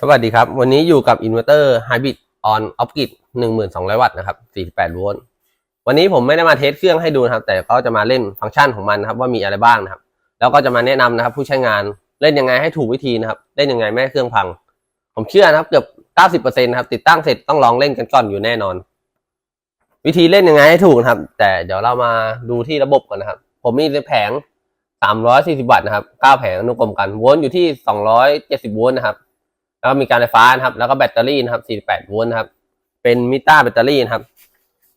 สวัสดีครับ วันนี้อยู่กับอินเวอร์เตอร์ไฮบริดออนออฟกิดหนึ่งหมื่นสองร้อยวัตต์นะครับสี่สิบแปดโวลต์วันนี้ผมไม่ได้มาเทสเครื่องให้ดูนะครับ แต่ก็จะมาเล่นฟังก์ชันของมันนะครับว่ามีอะไรบ้างนะครับ แล้วก็จะมาแนะนำนะครับ ผู้ใช้งานเล่นยังไงให้ถูกวิธีนะครับ เล่นยังไงไม่ให้เครื่องพัง ผมเชื่อนะครับเกือบเก้าสิบเปอร์เซ็นต์ครับติดตั้งเสร็จต้องลองเล่นกันก่อนอยู่แน่นอน วิธีเล่นยังไงให้ถูกนะครับ แต่เดี๋ยวเรามาดูที่ระบบก่อนนะครับ ผมมีแผง 340 วัตต์นะครับ 9 แผงอนุกรมกันโวลต์อยู่ที่ 270 โวลต์นะครับ แล้วก็มีการไฟฟ้านะครับ แล้วก็แบตเตอรี่นะครับ 48 โวลต์นะครับ เป็นมิเตอร์แบตเตอรี่นะครับ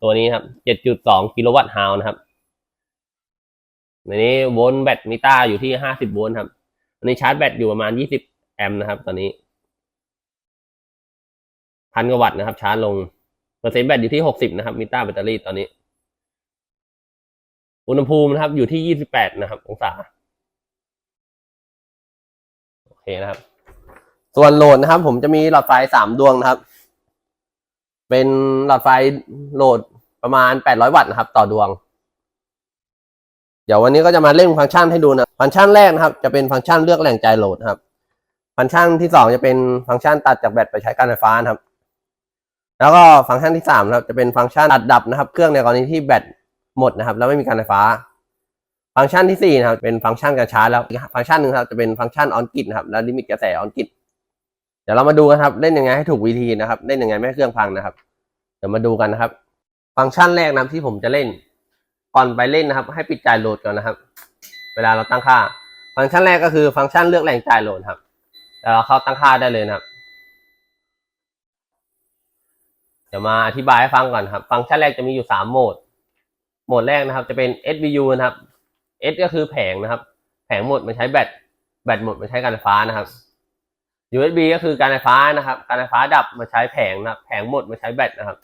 ตัวนี้ครับ 7.2 กิโลวัตต์ฮาวนะครับในนี้โวลต์แบตมิเตอร์อยู่ที่ 50 โวลต์ครับอันนี้ชาร์จแบตอยู่ประมาณ 20 แอมป์นะครับ ตอนนี้ พันกว่าวัตต์นะครับ ชาร์จลง เปอร์เซ็นต์แบตอยู่ที่ 60 นะครับ มิเตอร์แบตเตอรี่ตอนนี้ อุณหภูมินะครับ อยู่ที่28นะครับองศาโอเคนะครับ ส่วนโหลดนะครับ ผมจะมีหลอดไฟสามดวงนะครับ เป็นหลอดไฟโหลดประมาณ800วัตต์นะครับ ต่อดวง เดี๋ยววันนี้ก็จะมาเล่นฟังก์ชันให้ดูนะฟังก์ชันแรกนะครับ จะเป็นฟังก์ชันเลือกแหล่งจ่ายโหลดครับฟังก์ชันที่สองจะเป็นฟังก์ชันตัดจากแบตไปใช้การไฟฟ้านะครับ แล้วก็ฟังก์ชันที่สามนะครับ จะเป็นฟังก์ชันตัดดับนะครับ เครื่องในกรณีที่แบต หมดนะครับ แล้วไม่มีการไฟฟ้า ฟังก์ชันที่สี่นะครับ เป็นฟังก์ชันการชาร์จแล้วฟังก์ชันหนึ่งครับจะเป็นฟังก์ชันออนกินะครับแล้วลิมิตกระแสออนกิเดี๋ยวเรามาดูกันครับเล่นยังไงให้ถูกวิธีนะครับเล่นยังไงไม่ให้เครื่องพังนะครับ เดี๋ยวมาดูกันนะครับ ฟังก์ชันแรกนะที่ผมจะเล่น ก่อนไปเล่นนะครับ ให้ปิดจ่ายโหลดก่อนนะครับ เวลาเราตั้งค่า ฟังก์ชันแรกก็คือฟังก์ชันเลือกแหล่งจ่ายโหลดครับเดี๋ยวเราเข้าตั้งค่าได้เลยนะครับเดี๋ยวมาอธิบายให้ฟังก่อนครับ ฟังก์ชันแรกจะมีอยู่สามโหมด โหมดแรกนะครับจะเป็น SVU นะครับ S ก็คือแผงนะครับ แผงหมดมันใช้แบต แบตหมดมันใช้การไฟฟ้านะครับ USB ก็คือการไฟฟ้านะครับ การไฟฟ้าดับมาใช้แผงนะครับแผงหมดมาใช้แบตนะครับ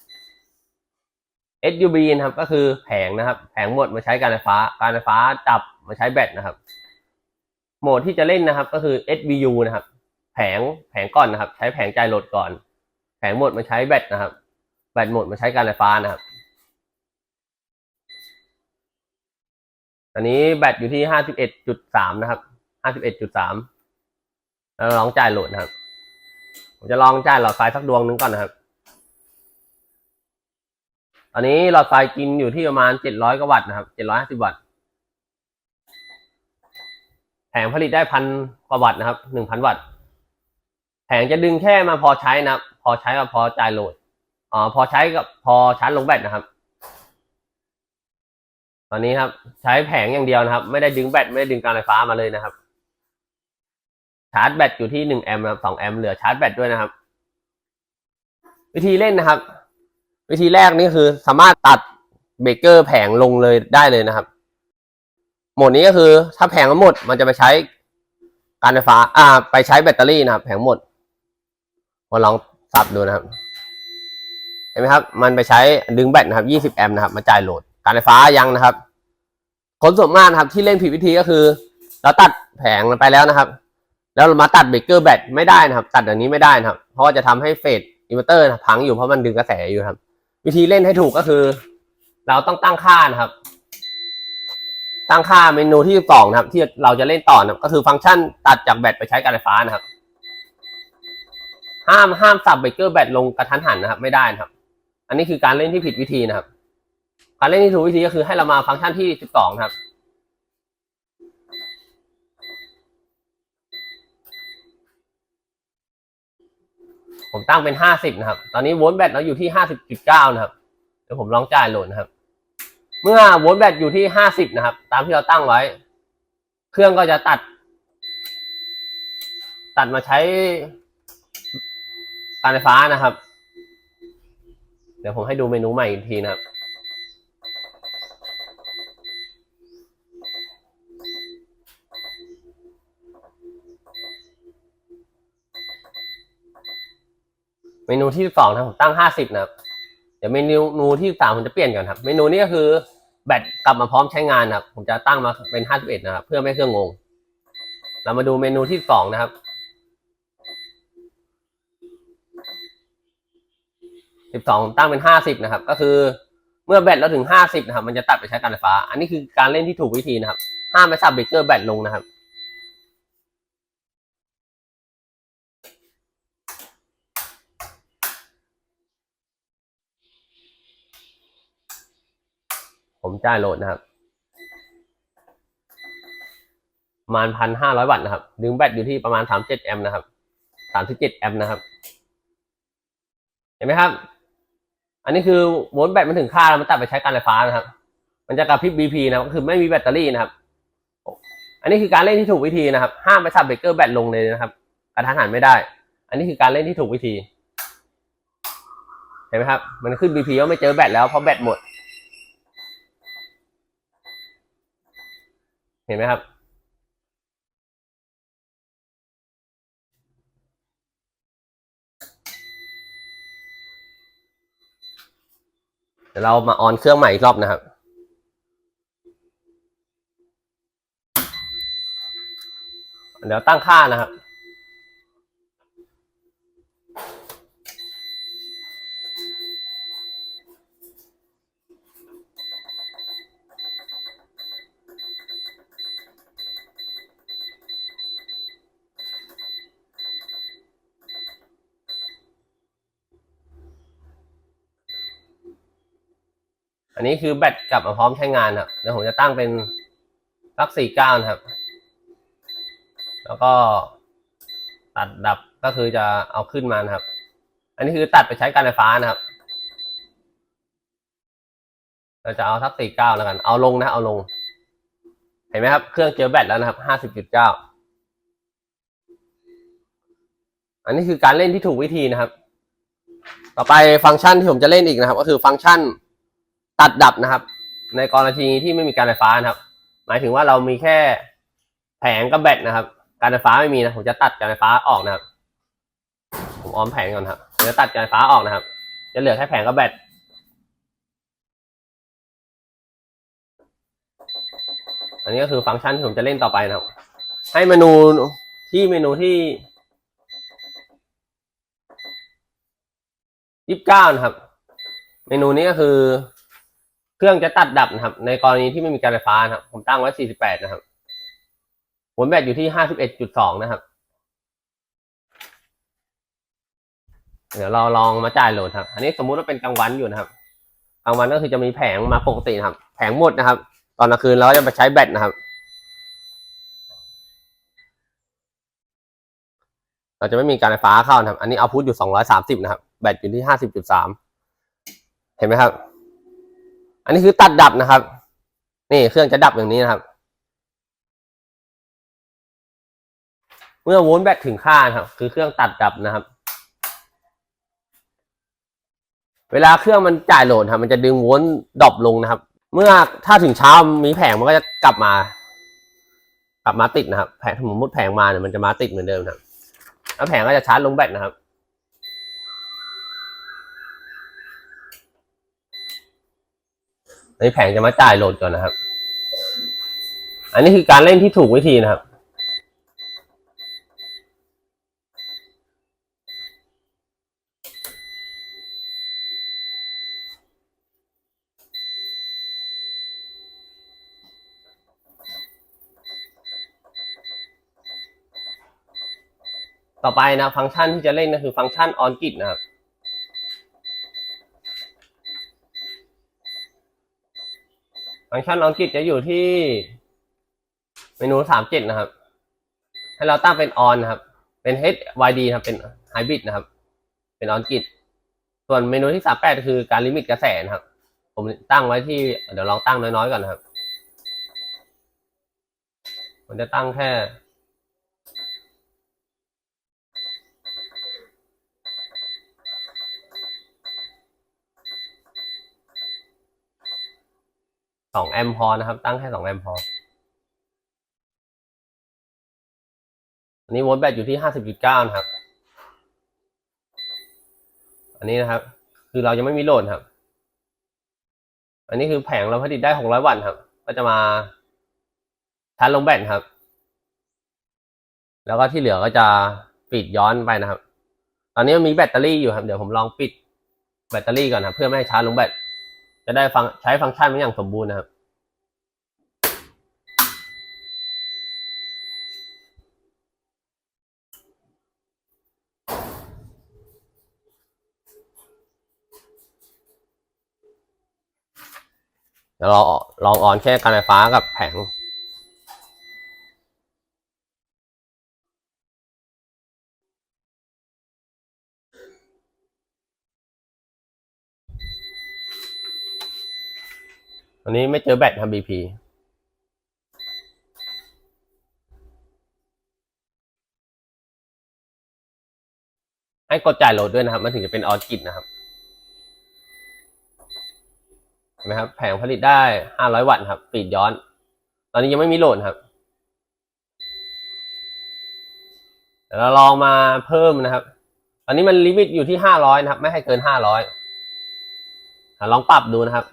SUB นะครับก็คือแผงนะครับ แผงหมดมาใช้การไฟฟ้า การไฟฟ้าดับมาใช้แบตนะครับ โหมดที่จะเล่นนะครับก็คือ SVU นะครับ แผงแผงก่อนนะครับ ใช้แผงจ่ายโหลดก่อน แผงหมดมาใช้แบตนะครับ แบตหมดมาใช้การไฟฟ้านะครับ ตอนนี้แบตอยู่ที่ห้าสิบเอ็ดจุดสามนะครับห้าสิบเอ็ดจุดสามแล้วลองจ่ายโหลดนะครับ ผมจะลองจ่ายหลอดไฟสักดวงหนึงก่อนนะครับ ตอนนี้หลอดไฟกินอยู่ที่ประมาณเจ็ดร้อยกว่าวัตต์นะครับเจ็ดร้อยห้าสิบวัตต์แผงผลิตได้พันกว่าวัตต์นะครับหนึ่งพันวัตต์แผงจะดึงแค่มาพอใช้นะครับ พอใช้กับพอจ่ายโหลดอ๋อพอใช้กับพอชาร์จลงแบตนะครับ อนนี้ครับ ใช้แผงอย่างเดียวนะครับ ไม่ได้ดึงแบตไม่ได้ดึงการไฟฟ้ามาเลยนะครับ ชาร์จแบตอยู่ที่หนึ่งแอมป์สองแอมป์เหลือชาร์จแบตด้วยนะครับ วิธีเล่นนะครับ วิธีแรกนี่คือสามารถตัดเบรกเกอร์แผงลงเลยได้เลยนะครับโหมดนี้ก็คือถ้าแผงมันหมด มันจะไปใช้การไฟฟ้า อ่า ไปใช้แบตเตอรี่นะครับ แผงหมดมาลองสับดูนะครับ เห็นไหมครับ มันไปใช้ดึงแบตนะครับ 20 แอมป์นะครับ มาจ่ายโหลด การไฟฟ้ายังนะครับ คนส่วนมากนะครับที่เล่นผิดวิธีก็คือ เราตัดแผงมันไปแล้วนะครับ แล้วเรามาตัดเบรกเกอร์แบตไม่ได้นะครับ ตัดอย่างนี้ไม่ได้นะครับ เพราะว่าจะทำให้เฟสอินเวอร์เตอร์พังอยู่เพราะมันดึงกระแสอยู่ครับ วิธีเล่นให้ถูกก็คือ เราต้องตั้งค่านะครับ ตั้งค่าเมนูที่สองนะครับ ที่เราจะเล่นต่อนะครับ ก็คือฟังก์ชันตัดจากแบตไปใช้การไฟฟ้านะครับ ห้ามห้ามสับเบรกเกอร์แบตลงกระทันหันนะครับ ไม่ได้นะครับ อันนี้คือการเล่นที่ผิดวิธีนะครับ การเล่นที่ถูกวิธีก็คือให้เรามาฟังก์ชันที่สิบสองครับ ผมตั้งเป็นห้าสิบนะครับ ตอนนี้โวลต์แบตเราอยู่ที่ห้าสิบจุดเก้านะครับ เดี๋ยวผมลองจ่ายโหลดนะครับ เมื่อโวลต์แบตอยู่ที่ห้าสิบนะครับ ตามที่เราตั้งไว้ เครื่องก็จะตัด ตัดมาใช้การไฟฟ้านะครับ เดี๋ยวผมให้ดูเมนูใหม่อีกทีนะครับ เมนูที่สองนะผมตั้งห้าสิบนะครับเดี๋ยวเมนูที่สามผมจะเปลี่ยนก่อนครับ เมนูนี้ก็คือแบตกลับมาพร้อมใช้งานนะครับ ผมจะตั้งมาเป็นห้าสิบเอ็ดนะครับ เพื่อไม่เครื่องงง เรามาดูเมนูที่สองนะครับ สิบสองตั้งเป็นห้าสิบนะครับ ก็คือเมื่อแบตเราถึงห้าสิบนะครับ มันจะตัดไปใช้การไฟฟ้า อันนี้คือการเล่นที่ถูกวิธีนะครับ ห้ามไปสับเบรกเกอร์แบตลงนะครับ จ่าโหลดนะครับประมาณพันห้าร้อยวัตต์นะครับ ดึงแบตอยู่ที่ประมาณสามเจ็ดแอมป์นะครับสามสิบเจ็ดแอมป์นะครับ เห็นไหมครับ อันนี้คือโวลต์แบตมันถึงค่าแล้วมันตัดไปใช้การไฟฟ้านะครับ มันจะกระพริบ BP นะก็คือไม่มีแบตเตอรี่นะครับ อันนี้คือการเล่นที่ถูกวิธีนะครับ ห้ามไปสับเบรกเกอร์แบตลงเลยนะครับกระทันหันไม่ได้ อันนี้คือการเล่นที่ถูกวิธี เห็นไหมครับ มันขึ้น BP ว่าไม่เจอแบตแล้วเพราะแบตหมด เห็นไหมครับ เดี๋ยวเรามาออนเครื่องใหม่อีกรอบนะครับเดี๋ยวตั้งค่านะครับ อันนี้คือแบตกลับมาพร้อมใช้งานครับเดี๋ยวผมจะตั้งเป็นสักสี่เก้านะครับ แล้วก็ตัดดับก็คือจะเอาขึ้นมานะครับ อันนี้คือตัดไปใช้การไฟฟ้านะครับ เราจะเอาสักสี่เก้าแล้วกัน เอาลงนะ เอาลง เห็นไหมครับ เครื่องเจอแบตแล้วนะครับห้าสิบจุดเก้าอันนี้คือการเล่นที่ถูกวิธีนะครับ ต่อไปฟังก์ชันที่ผมจะเล่นอีกนะครับ ก็คือฟังก์ชัน ตัดดับนะครับ ในกรณีที่ไม่มีการไฟฟ้านะครับ หมายถึงว่าเรามีแค่แผงกับแบตนะครับ การไฟฟ้าไม่มีนะผมจะตัดการไฟฟ้าออกนะครับ ผมออมแผงก่อนครับเดี๋ยวตัดการไฟฟ้าออกนะครับ จะเหลือแค่แผงกับแบตอันนี้ก็คือฟังก์ชันที่ผมจะเล่นต่อไปนะครับ ให้เมนูที่เมนูที่ยี่สิบเก้านะครับ เมนูนี้ก็คือ เครื่องจะตัดดับนะครับ ในกรณีที่ไม่มีการไฟฟ้านะครับ ผมตั้งไว้ 48 นะครับผลแบตอยู่ที่ 51.2 นะครับ เดี๋ยวเราลองมาจ่ายโหลดครับ อันนี้สมมุติว่าเป็นกลางวันอยู่นะครับ กลางวันก็คือจะมีแผงมาปกตินะครับ แผงหมดนะครับ ตอนกลางคืนเราจะไปใช้แบตนะครับ เราจะไม่มีการไฟฟ้าเข้านะครับ อันนี้เอาพุทอยู่ 230 นะครับ แบตอยู่ที่ 50.3 เห็นไหมครับ อันนี้คือตัดดับนะครับ นี่เครื่องจะดับอย่างนี้นะครับ เมื่อโวลต์แบตถึงค่าครับ คือเครื่องตัดดับนะครับ เวลาเครื่องมันจ่ายโหลดครับ มันจะดึงโวลต์ดรอปลงนะครับ เมื่อถ้าถึงเช้ามีแผงมันก็จะกลับมา กลับมาติดนะครับ แผงสมมติแผงมาเนี่ยมันจะมาติดเหมือนเดิมนะครับ แล้วแผงก็จะชาร์จลงแบตนะครับ ในแผงจะมาจ่ายโหลดก่อนนะครับ อันนี้คือการเล่นที่ถูกวิธีนะครับ ต่อไปนะฟังก์ชันที่จะเล่นก็คือฟังก์ชันออนกิ t นะครับ ฟังก์ชันลองกิตจะอยู่ที่เมนูสามเจ็ดนะครับ ให้เราตั้งเป็นออนนะครับ เป็น HYD ครับ เป็นไฮบริดนะครับ เป็นออนกิต ส่วนเมนูที่สามแปดคือการลิมิตกระแสนะครับ ผมตั้งไว้ที่ เดี๋ยวลองตั้งน้อยๆก่อนนะครับ ผมจะตั้งแค่ สองแอมป์พอนะครับ ตั้งแค่สองแอมป์พออันนี้โวลต์แบตอยู่ที่ห้าสิบจุดเก้านะครับ อันนี้นะครับ คือเรายังไม่มีโหลดครับ อันนี้คือแผงเราผลิตได้หกร้อยวัตต์ครับ ก็จะมาชาร์จลงแบตครับ แล้วก็ที่เหลือก็จะปิดย้อนไปนะครับ ตอนนี้มันมีแบตเตอรี่อยู่ครับ เดี๋ยวผมลองปิดแบตเตอรี่ก่อนนะเพื่อไม่ให้ชาร์จลงแบต จะได้ฟังใช้ฟังก์ชันมันอย่างสมบูรณ์นะครับ เดี๋ยวเราลองออนแค่การไฟฟ้ากับแผง อันนี้ไม่เจอแบตครับ BP ให้กดจ่ายโหลดด้วยนะครับ มันถึงจะเป็นออกิจนะครับเห็นไหมครับ แผงผลิตได้500วัตต์ครับปีดย้อน ตอนนี้ยังไม่มีโหลดครับเดี๋ยวเราลองมาเพิ่มนะครับ ตอนนี้มันลิมิตอยู่ที่500นะครับ ไม่ให้เกิน500อะลองปรับดูนะครับ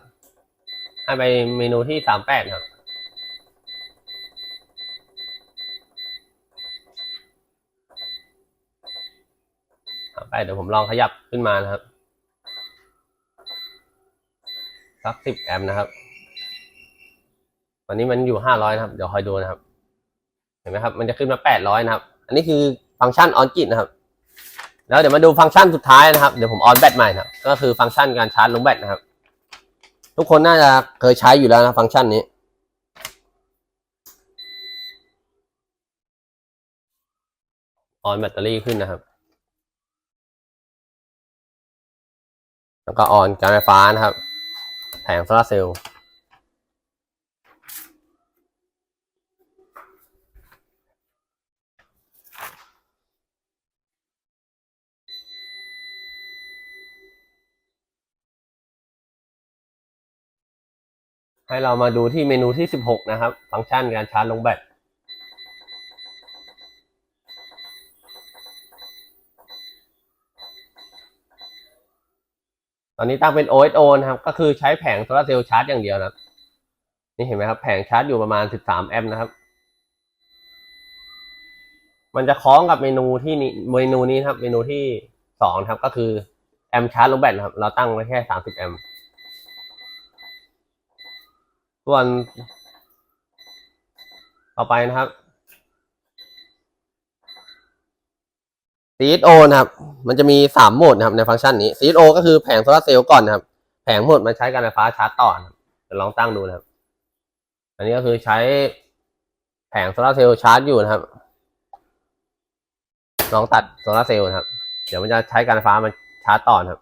ให้ไปเมนูที่38ครับไปเดี๋ยวผมลองขยับขึ้นมานะครับสักสิบแอมป์นะครับตอนนี้มันอยู่ห้าร้อยนะครับ เดี๋ยวคอยดูนะครับ เห็นไหมครับ มันจะขึ้นมาแปดร้อยนะครับ อันนี้คือฟังก์ชันออนกิตนะครับ แล้วเดี๋ยวมาดูฟังก์ชันสุดท้ายนะครับ เดี๋ยวผมออนแบตใหม่นะครับ ก็คือฟังก์ชันการชาร์จลงแบตนะครับ ทุกคนน่าจะเคยใช้อยู่แล้วนะฟังก์ชันนี้ ออนแบตเตอรี่ขึ้นนะครับ แล้วก็ออนการไฟฟ้านะครับ แผงโซลาร์เซลล์ ให้เรามาดูที่เมนูที่ 16 นะครับ ฟังก์ชันการชาร์จลงแบตตอนนี้ตั้งเป็น OSO นะครับ ก็คือใช้แผงโซลาร์เซลล์ชาร์จอย่างเดียวนะนี่เห็นไหมครับ แผงชาร์จอยู่ประมาณ 13 แอมป์นะครับ มันจะคล้องกับเมนูที่นี้เมนูนี้ครับ เมนูที่สองครับ ก็คือแอมป์ชาร์จลงแบตนะครับ เราตั้งไว้แค่ 30 แอมป์ ส่วนต่อไปนะครับ CSO นะครับ มันจะมีสามโหมดนะครับในฟังก์ชันนี้ CSO ก็คือแผงโซลาร์เซลล์ก่อนนะครับ แผงโหมดมาใช้การไฟฟ้าชาร์จต่อนะครับเดี๋ยวลองตั้งดูนะครับ อันนี้ก็คือใช้แผงโซลาร์เซลล์ชาร์จอยู่นะครับ ลองตัดโซลาร์เซลล์นะครับ เดี๋ยวมันจะใช้การไฟฟ้ามันชาร์จต่อนะครับ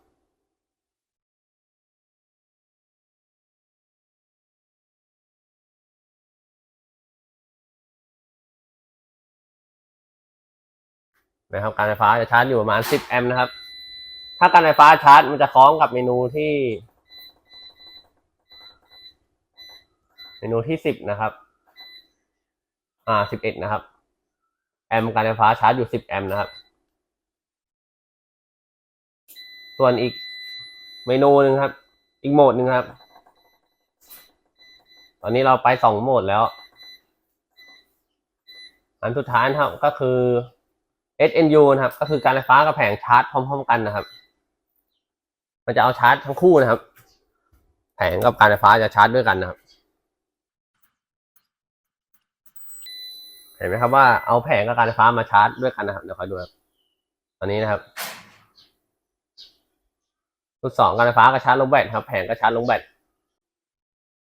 นะครับการไฟฟ้าจะชาร์จอยู่ประมาณ 10 แอมป์นะครับ ถ้าการไฟฟ้าชาร์จมันจะคล้องกับเมนูที่ เมนูที่ 10 นะครับ อ่า 11 นะครับ แอมป์การไฟฟ้าชาร์จอยู่ 10 แอมป์นะครับ ส่วนอีกเมนูหนึ่งครับ อีกโหมดหนึ่งครับ ตอนนี้เราไปสองโหมดแล้ว อันสุดท้ายนะครับก็คือ SNU นะครับ ก็คือการไฟฟ้ากับแผงชาร์จพร้อม ๆ กันนะครับ มันจะเอาชาร์จทั้งคู่นะครับ แผงกับการไฟฟ้าจะชาร์จด้วยกันนะครับ เห็นไหมครับว่าเอาแผงกับการไฟฟ้ามาชาร์จด้วยกันนะครับเดี๋ยวคอยดูครับตอนนี้นะครับชุดสองการไฟฟ้ากับชาร์จลงแบตครับ แผงก็ชาร์จลงแบต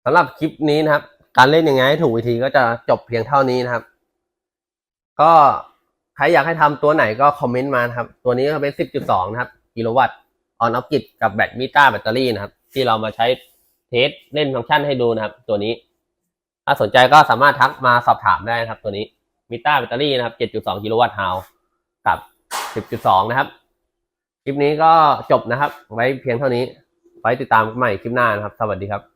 สำหรับคลิปนี้นะครับ การเล่นยังไงให้ถูกวิธีก็จะจบเพียงเท่านี้นะครับ ก็ ใครอยากให้ทำตัวไหนก็คอมเมนต์มานะครับ ตัวนี้ก็เป็น 10.2 นะครับ กิโลวัตต์ออนออฟกิกับแบตมิต้าแบตเตอรี่นะครับ ที่เรามาใช้เทสเล่นฟังก์ชันให้ดูนะครับ ตัวนี้ ถ้าสนใจก็สามารถทักมาสอบถามได้นะครับ ตัวนี้มิต้าแบตเตอรี่นะครับ 7.2 กิโลวัตต์ฮาวกับ 10.2 นะครับ คลิปนี้ก็จบนะครับ ไว้เพียงเท่านี้ ไว้ติดตามใหม่คลิปหน้านะครับ สวัสดีครับ